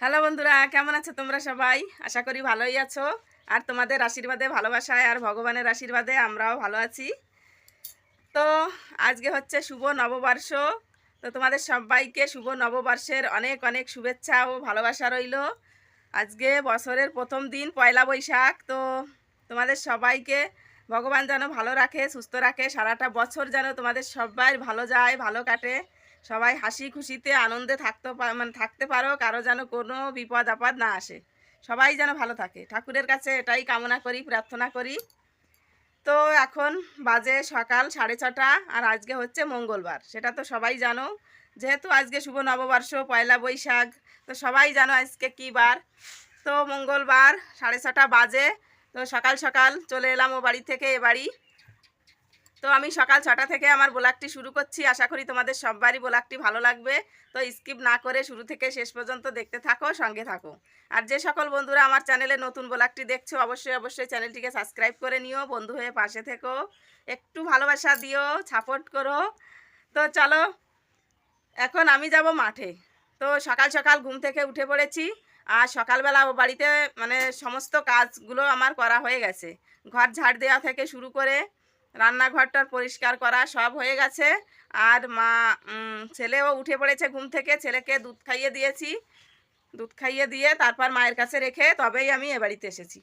Hello বন্ধুরা, কেমন আছো তোমরা সবাই? আশা করি ভালোই আছো। আর তোমাদের আশীর্বাদে, ভালোবাসায় আর ভগবানের আশীর্বাদে আমরাও ভালো আছি। তো আজকে হচ্ছে শুভ নববর্ষ। তো তোমাদের সবাইকে শুভ নববর্ষের অনেক অনেক শুভেচ্ছা ও ভালোবাসা রইল। আজকে বছরের প্রথম দিন, পয়লা বৈশাখ। তো তোমাদের সবাইকে ভগবান যেন ভালো রাখে, সুস্থ রাখে, সারাটা বছর যেন তোমাদের সবাই ভালো যায়, ভালো কাটে। সবাই হাসি খুশিতে আনন্দে থাকতে মানে থাকতে পারো, কারও যেন কোনো বিপদ আপদ না আসে। সবাই যেন ভালো থাকে। ঠাকুরের কাছে এটাই কামনা করি, প্রার্থনা করি। তো এখন বাজে সকাল সাড়ে ছটা, আর আজকে হচ্ছে মঙ্গলবার। সেটা তো সবাই জানো। যেহেতু আজকে শুভ নববর্ষ, পয়লা বৈশাখ, তো সবাই জানো আজকে কী বার। তো মঙ্গলবার সাড়ে ছটা বাজে, তো সকাল সকাল চলে এলাম ও বাড়ি থেকে এ বাড়ি। তো আমি সকাল ছটা থেকে আমার ব্লগটি শুরু করছি। আশা করি তোমাদের সববারই ব্লগটি ভালো লাগবে। তো স্কিপ না করে শুরু থেকে শেষ পর্যন্ত দেখতে থাকো, সঙ্গে থাকো। আর যে সকল বন্ধুরা আমার চ্যানেলে নতুন ব্লগটি দেখছ, অবশ্যই অবশ্যই চ্যানেলটিকে সাবস্ক্রাইব করে নিও, বন্ধু হয়ে পাশে থেকো। একটু ভালোবাসা দিও, সাপোর্ট করো। তো চলো, এখন আমি যাব মাঠে। তো সকাল সকাল ঘুম থেকে উঠে পড়েছি। আর সকালবেলা বাড়িতে মানে সমস্ত কাজগুলো আমার করা হয়ে গেছে। ঘর ঝাড় দেওয়া থেকে শুরু করে রান্নাঘরটার পরিষ্কার করা সব হয়ে গেছে। আর মা ছেলেও উঠে পড়েছে ঘুম থেকে। ছেলেকে দুধ খাইয়ে দিয়েছি। দুধ খাইয়ে দিয়ে তারপর মায়ের কাছে রেখে তবেই আমি এ বাড়িতে এসেছি।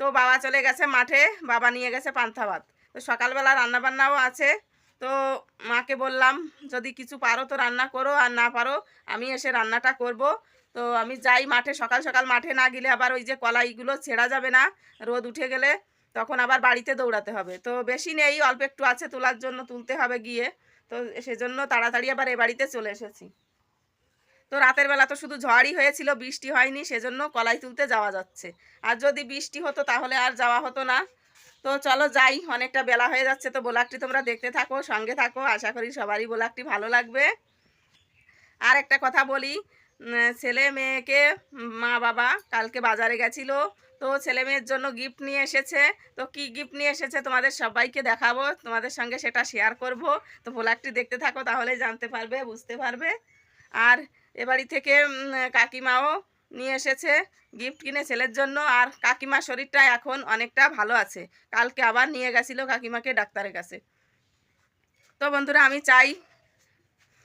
তো বাবা চলে গেছে মাঠে। বাবা নিয়ে গেছে পান্থা ভাত। তো সকালবেলা রান্নাবান্নাও আছে। তো মাকে বললাম, যদি কিছু পারো তো রান্না করো, আর না পারো আমি এসে রান্নাটা করব। তো আমি যাই মাঠে। সকাল সকাল মাঠে না গেলে আবার ওই যে কলাইগুলো ছেঁড়া যাবে না। রোদ উঠে গেলে তখন আবার বাড়িতে দৌড়াতে হবে। তো বেশি নেই, অল্প একটু আছে তোলার জন্য তুলতে হবে গিয়ে। তো সেজন্য তাড়াতাড়ি আবার এ বাড়িতে চলে এসেছি। তো রাতের বেলা তো শুধু ঝড়ই হয়েছিল, বৃষ্টি হয়নি, সেজন্য কলাই তুলতে যাওয়া যাচ্ছে। আর যদি বৃষ্টি হতো তাহলে আর যাওয়া হতো না। তো চলো যাই, অনেকটা বেলা হয়ে যাচ্ছে তো বোলাকটি তোমরা দেখতে থাকো, সঙ্গে থাকো। আশা করি সবারই বোলাকটি ভালো লাগবে। আর একটা কথা বলি ছেলে মেয়েকে মা বাবা কালকে বাজারে গেছিল। তো ছেলে মেয়ের জন্য গিফট নিয়ে এসেছে। তো কি গিফট নিয়ে এসেছে তোমাদের সবাইকে দেখাবো। তোমাদের সঙ্গে সেটা শেয়ার করব। তো ভোলাকটি দেখতে থাকো, তাহলেই জানতে পারবে, বুঝতে পারবে। আর এ বাড়ি থেকে কাকিমাও নিয়ে এসেছে গিফট কিনে ছেলের জন্য। আর কাকিমার শরীরটা এখন অনেকটা ভালো আছে। কালকে আবার নিয়ে গেছিল কাকিমাকে ডাক্তারের কাছে। তো বন্ধুরা, আমি চাই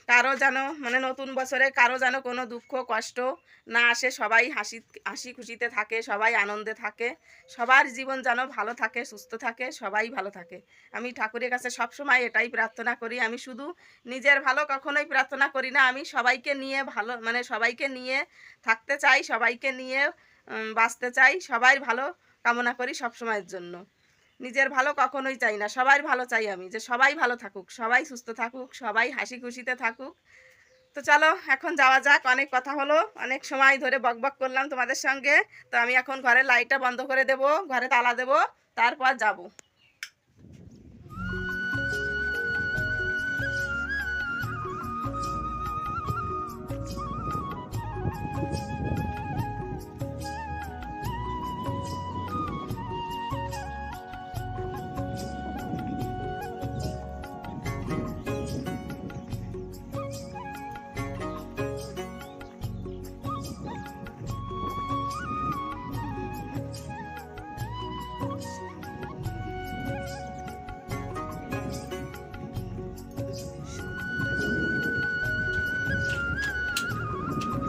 কারও যেন মানে নতুন বছরে কারও যেন কোনো দুঃখ, কষ্ট না আসে, সবাই হাসি হাসি খুশিতে থাকে, সবাই আনন্দে থাকে, সবার জীবন যেন ভালো থাকে, সুস্থ থাকে, সবাই ভালো থাকে। আমি ঠাকুরের কাছে সবসময় এটাই প্রার্থনা করি, আমি শুধু নিজের ভালো কখনোই প্রার্থনা করি না, আমি সবাইকে নিয়ে ভালো মানে সবাইকে নিয়ে থাকতে চাই, সবাইকে নিয়ে বাঁচতে চাই, সবাই ভালো কামনা করি সবসময়ের জন্য। নিজের ভালো কখনোই চাই না। সবাই ভালো চাই আমি, যে সবাই ভালো থাকুক, সবাই সুস্থ থাকুক, সবাই হাসি খুশিতে থাকুক। তো চলো, এখন যাওয়া যাক, অনেক কথা হলো, অনেক সময় ধরে বকবক করলাম তোমাদের সঙ্গে। তো আমি এখন ঘরে লাইটটা বন্ধ করে দেব, ঘরে তালা দেব, তারপর যাব।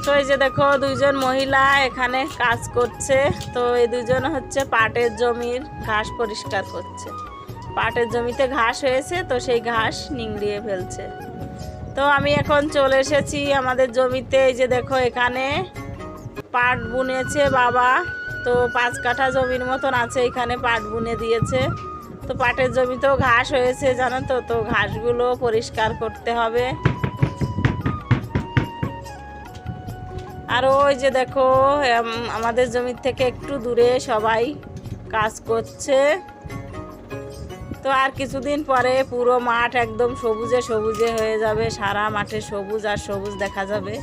তো এই যে দেখো দুইজন মহিলা এখানে কাজ করছে। তো এই দুজন হচ্ছে পাটের জমির ঘাস পরিষ্কার করছে। পাটের জমিতে ঘাস হয়েছে, তো সেই ঘাস নিংড়িয়ে ফেলছে। তো আমি এখন চলে এসেছি আমাদের জমিতে। এই যে দেখো এখানে পাট বুনেছে বাবা। তো পাঁচ কাঠা জমির মতন আছে এখানে পাট বুনে দিয়েছে। তো পাটের জমিতেও ঘাস হয়েছে, জানো তো? তো ঘাসগুলো পরিষ্কার করতে হবে। আর ওই যে দেখো আমাদের জমি থেকে একটু দূরে সবাই কাজ করছে। তো আর কিছুদিন পরে পুরো মাঠ একদম সবুজে সবুজে হয়ে যাবে, সারা মাঠে সবুজ আর সবুজ দেখা যাবে।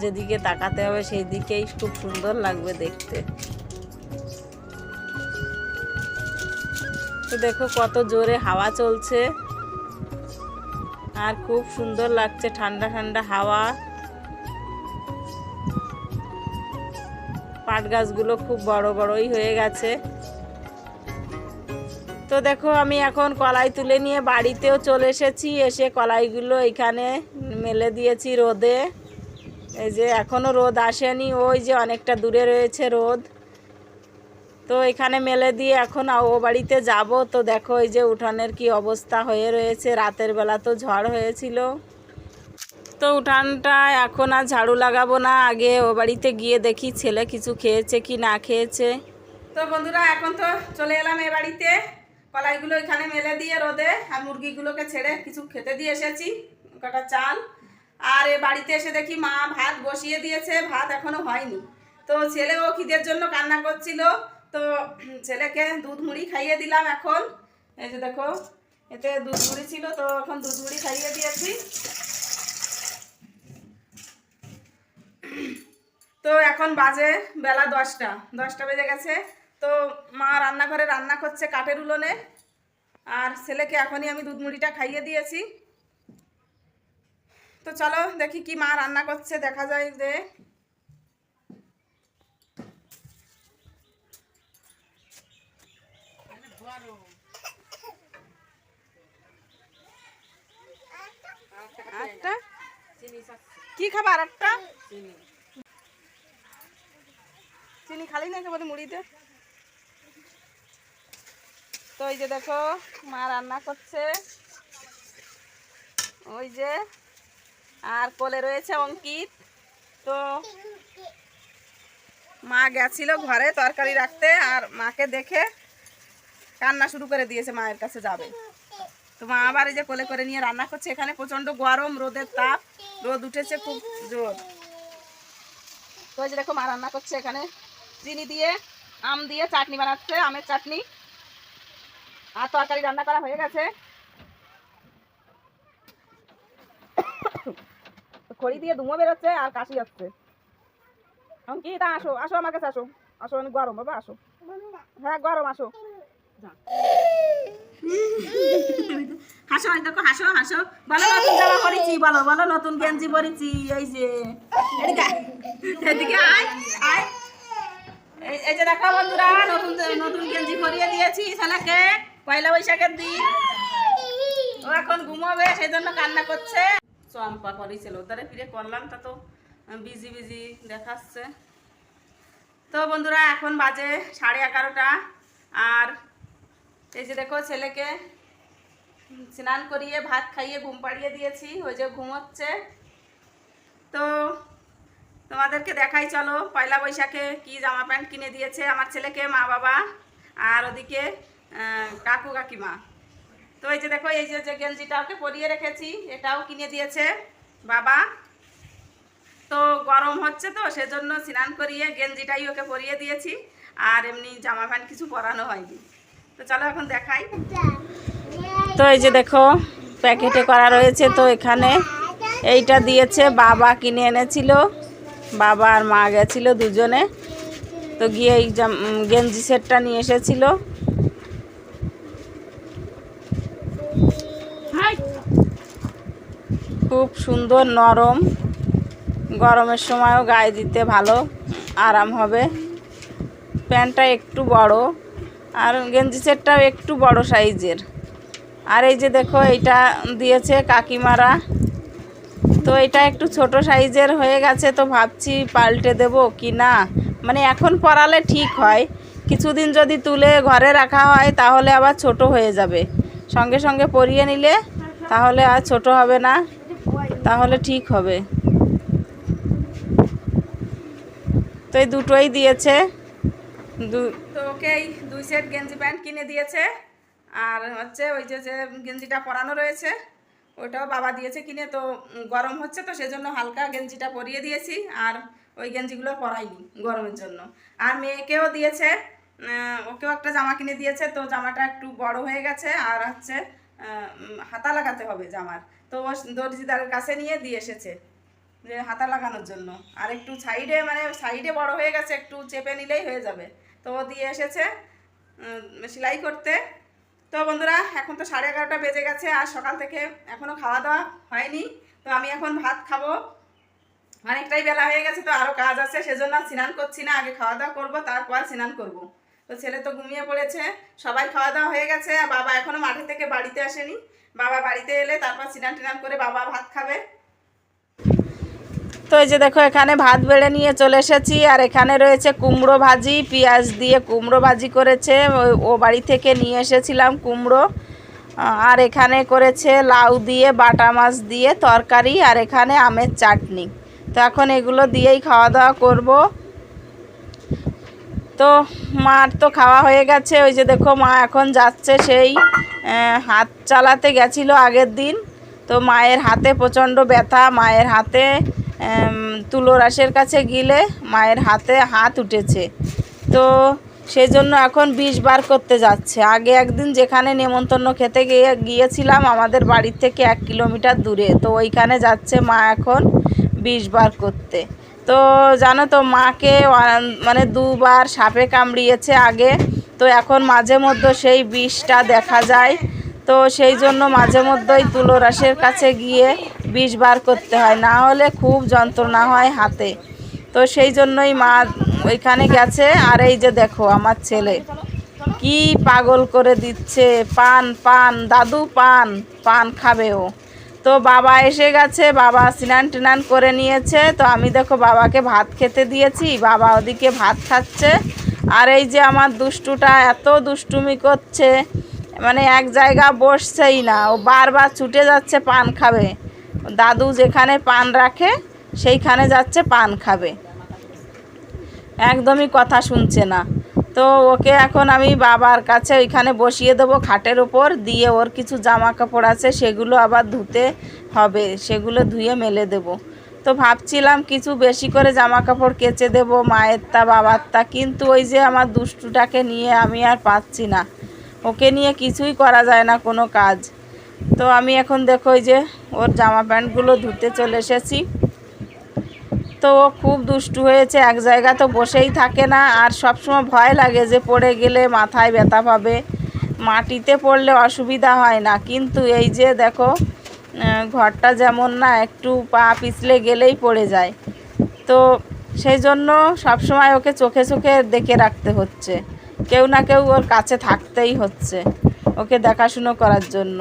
যেদিকে তাকাতে হবে সেই দিকেই খুব সুন্দর লাগবে দেখতে। তো দেখো কত জোরে হাওয়া চলছে। আর খুব সুন্দর লাগছে ঠান্ডা ঠান্ডা হাওয়া। পাট গাছগুলো খুব বড় বড়ই হয়ে গেছে। তো দেখো, আমি এখন কলাই তুলে নিয়ে বাড়িতেও চলে এসেছি। এসে কলাইগুলো এখানে মেলে দিয়েছি রোদে। এই যে এখনও রোদ আসেনি, ওই যে অনেকটা দূরে রয়েছে রোদ। তো এখানে মেলে দিয়ে এখন ও বাড়িতে যাব। তো দেখো, এই যে উঠানের কি অবস্থা হয়ে রয়েছে। রাতের বেলা তো ঝড় হয়েছিল। তো উঠানটা এখন আর ঝাড়ু লাগাবো না। আগে ও বাড়িতে গিয়ে দেখি ছেলে কিছু খেয়েছে কি না খেয়েছে। তো বন্ধুরা, এখন তো চলে এলাম এ বাড়িতে। কলাইগুলো এখানে মেলে দিয়ে রোদে আর মুরগিগুলোকে ছেড়ে কিছু খেতে দিয়ে এসেছি, কটা চাল। আর এ বাড়িতে এসে দেখি মা ভাত বসিয়ে দিয়েছে, ভাত এখনও হয়নি। তো ছেলে ও খিদের জন্য কান্না করছিল। তো ছেলেকে দুধ মুড়ি খাইয়ে দিলাম এখন। এই যে দেখো, এতে দুধ মুড়ি ছিল, তো এখন দুধ মুড়ি খাইয়ে দিয়েছি। তো এখন বাজে বেলা দশটা। দশটা বেজে গেছে। তো মা রান্নাঘরে রান্না করছে কাঠের উলোনে। আর ছেলেকে এখনই আমি দুধ মুড়িটা খাইয়ে দিয়েছি। তো চলো দেখি কি মা রান্না করছে, দেখা যায় যে। কি খাবার একটা চিনি খালি না একেবারে মুড়িতে? তো এই যে দেখো, মা রান্না করছে। ওই যে, আর কোলে রয়েছে অঙ্কিত। তো মা গেছিল ঘরে তরকারি রাখতে, আর মাকে দেখে কান্না শুরু করে দিয়েছে, মায়ের কাছে যাবে। তো মা আবার এই যে কোলে করে নিয়ে রান্না করছে, এখানে প্রচণ্ড গরম, রোদের তাপ। রোদ উঠেছে খুব জোর। তো দেখো মা রান্না করছে এখানে। চিনি দিয়ে, আম দিয়ে চাটনি বানাচ্ছে, আমের চাটনি। আর তরকারি রান্না করা হয়ে গেছে। খড়ি দিয়ে ধুমো বেরোচ্ছে আর কাশি হচ্ছে। এখন কি? তা আসো আসো আমার কাছে আসো। আসো অনেক গরম, বাবা, আসো। হ্যাঁ গরম, আসো। হাসো দেখো, হাসো হাসো। বলো নতুন জামা পরেছি, বলো বলো নতুন গেঞ্জি পরেছি, এই যে। এদিকে আয় আয়। এই- যে দেখো বন্ধুরা, নতুন নতুন গেঞ্জি পরিয়ে দিয়েছি ছেলেকে পয়লা বৈশাখের দিন। ও এখন ঘুমাবে সেই জন্য কান্না করছে। চম্পা করেছিল ওদারে ফিরে করলাম, তা তো বিজি বিজি দেখাচ্ছে। তো বন্ধুরা, এখন বাজে সাড়ে এগারোটা। আর এই যে দেখো ছেলেকে স্নান করিয়ে, ভাত খাইয়ে, ঘুম পাড়িয়ে দিয়েছি। ওই যে ঘুমোচ্ছে। তো তোমাদেরকে দেখাই, চলো। পয়লা বৈশাখে কি জামা প্যান্ট কিনে দিয়েছে আমার ছেলেকে, মা বাবা আর ওদিকে কাকু কাকিমা। তো এই যে দেখো, এই যে যে গেঞ্জিটা ওকে পরিয়ে রেখেছি, এটাও কিনে দিয়েছে বাবা। তো গরম হচ্ছে তো, সেজন্য স্নান করিয়ে গেঞ্জিটাই ওকে পরিয়ে দিয়েছি। আর এমনি জামা প্যান্ট কিছু পরানো হয়নি। তো চলো এখন দেখাই। তো এই যে দেখো, প্যাকেটে করা রয়েছে তো এখানে। এইটা দিয়েছে বাবা, কিনে এনেছিল। বাবা আর মা গেছিল দুজনে। তো গিয়ে এই গেঞ্জি সেটটা নিয়ে এসেছিল। খুব সুন্দর, নরম। গরমের সময়ও গায়ে দিতে ভালো, আরাম হবে। প্যান্টটা একটু বড়, আর গেঞ্জি সেটটাও একটু বড় সাইজের। আর এই যে দেখো, এইটা দিয়েছে কাকিমারা। তো এটা একটু ছোট সাইজের হয়ে গেছে, তো ভাবছি পাল্টে দেব কি না? মানে এখন পরালে ঠিক হয়। কিছুদিন যদি তুলে ঘরে রাখা হয়, তাহলে আবার ছোট হয়ে যাবে। সঙ্গে সঙ্গে পরিয়ে নিলে, তাহলে আর ছোট হবে না। তাহলে ঠিক হবে। তো এই দুটোই দিয়েছে। তো ওকে এই দুই সেট গেঞ্জি প্যান্ট কিনে দিয়েছে। আর হচ্ছে ওই যে গেঞ্জিটা পরানো রয়েছে ওইটাও বাবা দিয়েছে কিনে, তো গরম হচ্ছে তো সেজন্য হালকা গেঞ্জিটা পরিয়ে দিয়েছি, আর ওই গেঞ্জিগুলো পরাইনি গরমের জন্য। আর মেয়েকেও দিয়েছে ওকেও একটা জামা কিনে দিয়েছে, তো জামাটা একটু বড় হয়ে গেছে, আর হচ্ছে হাতা লাগাতে হবে জামার। তো ও দর্জিদারের কাছে নিয়ে দিয়ে এসেছে, যে হাতা লাগানোর জন্য। আর একটু সাইডে মানে সাইডে বড় হয়ে গেছে, একটু চেপে নিলেই হয়ে যাবে। তো ও দিয়ে এসেছে সেলাই করতে। তো বন্ধুরা, এখন তো সাড়ে এগারোটা বেজে গেছে আর সকাল থেকে এখনও খাওয়া দাওয়া হয়নি। তো আমি এখন ভাত খাব। অনেকটাই বেলা হয়ে গেছে, তো আরও কাজ আছে, সেজন্য স্নান করছি না। আগে খাওয়া দাওয়া করব, তারপর স্নান করব। তো ছেলে তো ঘুমিয়ে পড়েছে, সবাই খাওয়া দাওয়া হয়ে গেছে। আর বাবা এখনও মাঠে থেকে বাড়িতে আসেনি। বাবা বাড়িতে এলে তারপর স্নান টিনান করে বাবা ভাত খাবে। তো এই যে দেখো, এখানে ভাত বেড়ে নিয়ে চলে এসেছি, আর এখানে রয়েছে কুমড়ো ভাজি, পেঁয়াজ দিয়ে কুমড়ো ভাজি করেছে। ও- বাড়ি থেকে নিয়ে এসেছিলাম কুমড়ো। আর এখানে করেছে লাউ দিয়ে, বাটা মাছ দিয়ে তরকারি, আর এখানে আমের চাটনি। তো এখন এগুলো দিয়েই খাওয়া দাওয়া করব। তো মার তো খাওয়া হয়ে গেছে, ওই যে দেখো মা এখন যাচ্ছে সেই হাত চালাতে গেছিল আগের দিন। তো মায়ের হাতে প্রচণ্ড ব্যথা, মায়ের হাতে উম, তুলো রাসের কাছে গিলে মায়ের হাতে হাত উঠেছে। তো সেই জন্য এখন বিষ বার করতে যাচ্ছে। আগে একদিন যেখানে নেমন্তন্ন খেতে গিয়ে গিয়েছিলাম আমাদের বাড়ির থেকে এক কিলোমিটার দূরে। তো ওইখানে যাচ্ছে মা এখন বিষ বার করতে। তো জানো তো মাকে মানে দুবার সাপে কামড়িয়েছে আগে। তো এখন মাঝে মধ্যে সেই বিষটা দেখা যায়। তো সেই জন্য মাঝে মধ্যেই তুলোরাসের কাছে গিয়ে বিষ বার করতে হয়, না হলে খুব যন্ত্রণা হয় হাতে। তো সেই জন্যই মা ওইখানে গেছে, আর এই যে দেখো আমার ছেলে। কি পাগল করে দিচ্ছে, পান পান, দাদু পান পান খাবে ও। তো বাবা এসে গেছে, বাবা স্নান টিনান করে নিয়েছে। তো আমি দেখো বাবাকে ভাত খেতে দিয়েছি, বাবা ওদিকে ভাত খাচ্ছে। আর এই যে আমার দুষ্টুটা এত দুষ্টুমি করছে মানে এক জায়গা বসছেই না, ও বারবার ছুটে যাচ্ছে, পান খাবে। দাদু যেখানে পান রাখে, সেইখানে যাচ্ছে পান খাবে। একদমই কথা শুনছে না। তো ওকে এখন আমি বাবার কাছে ওইখানে বসিয়ে দেবো খাটের ওপর দিয়ে ওর কিছু জামা কাপড় আছে, সেগুলো আবার ধুতে হবে, সেগুলো ধুয়ে মেলে দেব। তো ভাবছিলাম কিছু বেশি করে জামা কাপড় কেচে দেবো বাবার তা, কিন্তু ওই যে আমার দুষ্টুটাকে নিয়ে আমি আর পাচ্ছি না। ওকে নিয়ে কিছুই করা যায় না কোনো কাজ। তো আমি এখন দেখো যে ওর জামা প্যান্টগুলো ধুতে চলে এসেছি। তো ও খুব দুষ্টু হয়েছে, এক জায়গা তো বসেই থাকে না, আর সবসময় ভয় লাগে যে পড়ে গেলে মাথায় ব্যথা পাবে। মাটিতে পড়লে অসুবিধা হয় না, কিন্তু এই যে দেখো ঘরটা যেমন না, একটু পা পিছলে গেলেই পড়ে যায়। তো সেই জন্য সবসময় ওকে চোখে চোখে দেখে রাখতে হচ্ছে। কেউ না কেউ ওর কাছে থাকতেই হচ্ছে, ওকে দেখাশুনো করার জন্য।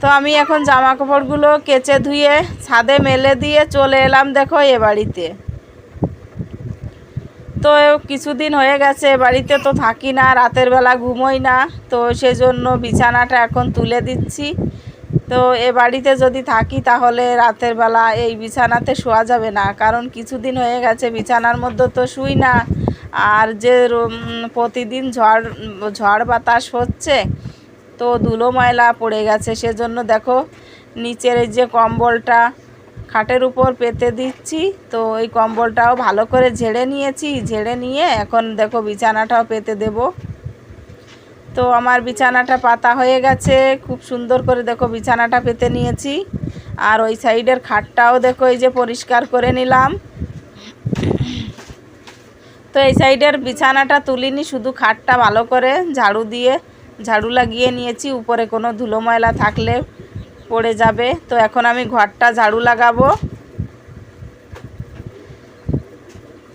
তো আমি এখন জামা কাপড়গুলো কেচে ধুয়ে ছাদে মেলে দিয়ে চলে এলাম দেখো এ বাড়িতে। তো কিছুদিন হয়ে গেছে বাড়িতে তো থাকি না, রাতের বেলা ঘুমোই না, তো সেজন্য বিছানাটা এখন তুলে দিচ্ছি। তো এ বাড়িতে যদি থাকি তাহলে রাতের বেলা এই বিছানাতে শোয়া যাবে না, কারণ কিছুদিন হয়ে গেছে বিছানার মধ্যে তো শুই না। আর যে প্রতিদিন ঝড় ঝড় বাতাস হচ্ছে তো ধুলো ময়লা পড়ে গেছে। সেজন্য দেখো নিচের এই যে কম্বলটা খাটের উপর পেতে দিচ্ছি। তো এই কম্বলটাও ভালো করে ঝেড়ে নিয়েছি। ঝেড়ে নিয়ে এখন দেখো বিছানাটাও পেতে দেব। তো আমার বিছানাটা পাতা হয়ে গেছে। খুব সুন্দর করে দেখো বিছানাটা পেতে নিয়েছি। আর ওই সাইডের খাটটাও দেখো এই যে পরিষ্কার করে নিলাম। তো এই সাইডের বিছানাটা তুলিনি, শুধু খাটটা ভালো করে ঝাড়ু দিয়ে ঝাড়ু লাগিয়ে নিয়েছি, উপরে কোনো ধুলো ময়লা থাকলে পড়ে যাবে। তো এখন আমি ঘরটা ঝাড়ু লাগাবো।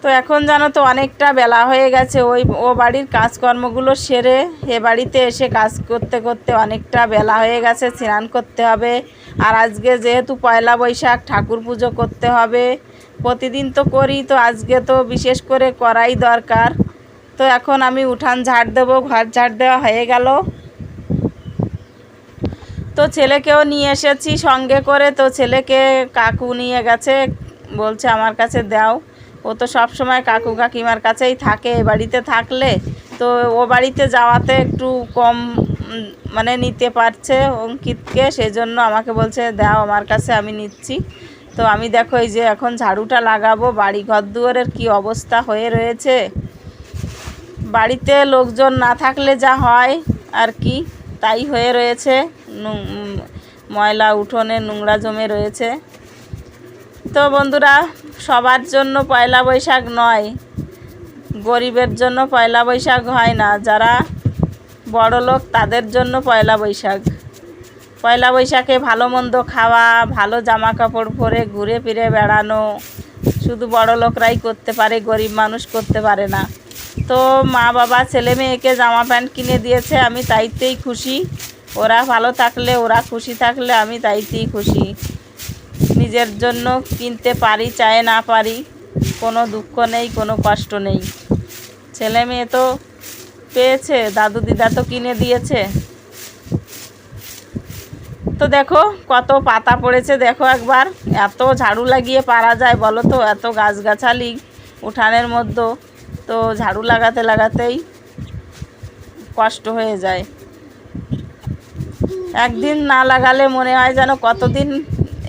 তো এখন জানো তো অনেকটা বেলা হয়ে গেছে, ওই ও বাড়ির কাজকর্মগুলো সেরে এ বাড়িতে এসে কাজ করতে করতে অনেকটা বেলা হয়ে গেছে, স্নান করতে হবে। আর আজকে যেহেতু পয়লা বৈশাখ, ঠাকুর পুজো করতে হবে। প্রতিদিন তো করি, তো আজকে তো বিশেষ করে করাই দরকার। তো এখন আমি উঠান ঝাড় দেবো, ঘর ঝাড় দেওয়া হয়ে গেল। তো ছেলেকেও নিয়ে এসেছি সঙ্গে করে, তো ছেলেকে কাকু নিয়ে গেছে, বলছে আমার কাছে দাও। ও তো সব সময় কাকু কাকিমার কাছেই থাকে, এ বাড়িতে থাকলে। তো ও বাড়িতে যাওয়াতে একটু কম মানে নিতে পারছে অঙ্কিতকে সেই জন্য আমাকে বলছে, দাও আমার কাছে, আমি নিচ্ছি। তো আমি দেখো এই যে এখন ঝাড়ুটা লাগাবো বাড়ি ঘর দুয়ারের কী অবস্থা হয়ে রয়েছে। বাড়িতে লোকজন না থাকলে যা হয় আর কি, তাই হয়ে রয়েছে। ময়লা উঠোনে নোংরা জমে রয়েছে। তো বন্ধুরা, সবার জন্য পয়লা বৈশাখ নয়, গরিবের জন্য পয়লা বৈশাখ হয় না, যারা বড় লোক তাদের জন্য পয়লা বৈশাখ। পয়লা বৈশাখে ভালো মন্দ খাওয়া, ভালো জামা কাপড় পরে ঘুরে ফিরে বেড়ানো, শুধু বড় লোকরাই করতে পারে, গরিব মানুষ করতে পারে না। তো মা বাবা, ছেলে মেয়েকে জামা প্যান্ট কিনে দিয়েছে, আমি তাইতেই খুশি। ওরা ভালো থাকলে ওরা খুশি থাকলে আমি তাইতেই খুশি। নিজের জন্য কিনতে পারি, চায় না পারি, কোনো দুঃখ নেই, কোনো কষ্ট নেই। ছেলে মেয়ে তো পেয়েছে, দাদু দিদা তো কিনে দিয়েছে। তো দেখো কত পাতা পড়েছে, দেখো একবার। এত ঝাড়ু লাগিয়ে পারা যায় বলো তো, এত গাছগাছালি উঠানের মধ্যে তো ঝাড়ু লাগাতে লাগাতেই কষ্ট হয়ে যায়। একদিন না লাগালে মনে হয় যেন কতদিন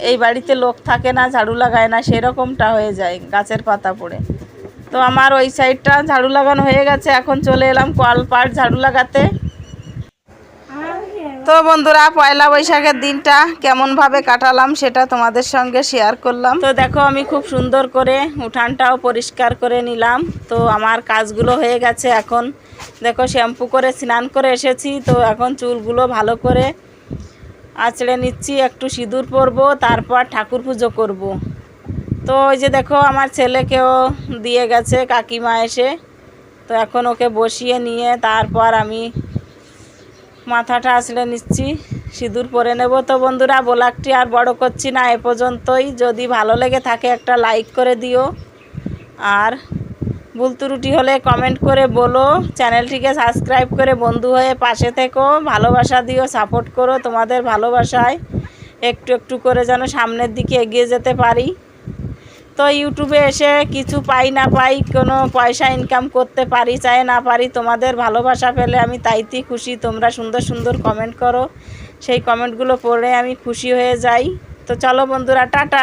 এই বাড়িতে লোক থাকে না, ঝাড়ু লাগায় না, সেরকমটা হয়ে যায় গাছের পাতা পড়ে। তো আমার ওই সাইডটা ঝাড়ু লাগানো হয়ে গেছে, এখন চলে এলাম কল কলপাট ঝাড়ু লাগাতে। তো বন্ধুরা, পয়লা বৈশাখের দিনটা কেমনভাবে কাটালাম সেটা তোমাদের সঙ্গে শেয়ার করলাম। তো দেখো, আমি খুব সুন্দর করে উঠানটাও পরিষ্কার করে নিলাম। তো আমার কাজগুলো হয়ে গেছে এখন। দেখো, শ্যাম্পু করে স্নান করে এসেছি। তো এখন চুলগুলো ভালো করে আঁচড়ে নিচ্ছি, একটু সিঁদুর পরব, তারপর ঠাকুর পুজো করব। তো ওই যে দেখো, আমার ছেলেকেও দিয়ে গেছে কাকিমা এসে। তো এখন ওকে বসিয়ে নিয়ে তারপর আমি মাথাটা আসলে নিচ্ছি, সিঁদুর পরে নেব তো বন্ধুরা ব্লগটি আর বড় করছি না, এ পর্যন্তই। যদি ভালো লেগে থাকে একটা লাইক করে দিও। আর ভুল হলে কমেন্ট করে বলো, চ্যানেলটিকে সাবস্ক্রাইব করে বন্ধু হয়ে পাশে থেকো, ভালোবাসা দিও, সাপোর্ট করো তোমাদের ভালোবাসায়। একটু একটু করে যেন সামনের দিকে এগিয়ে যেতে পারি। তো ইউটিউবে এসে কিছু পাই না পাই, কোনো পয়সা ইনকাম করতে পারি, চাই না পারি, তোমাদের ভালোবাসা পেলে আমি তাইতেই খুশি, তোমরা সুন্দর সুন্দর কমেন্ট করো। সেই কমেন্টগুলো পড়ে আমি খুশি হয়ে যাই। তো চলো বন্ধুরা, টাটা।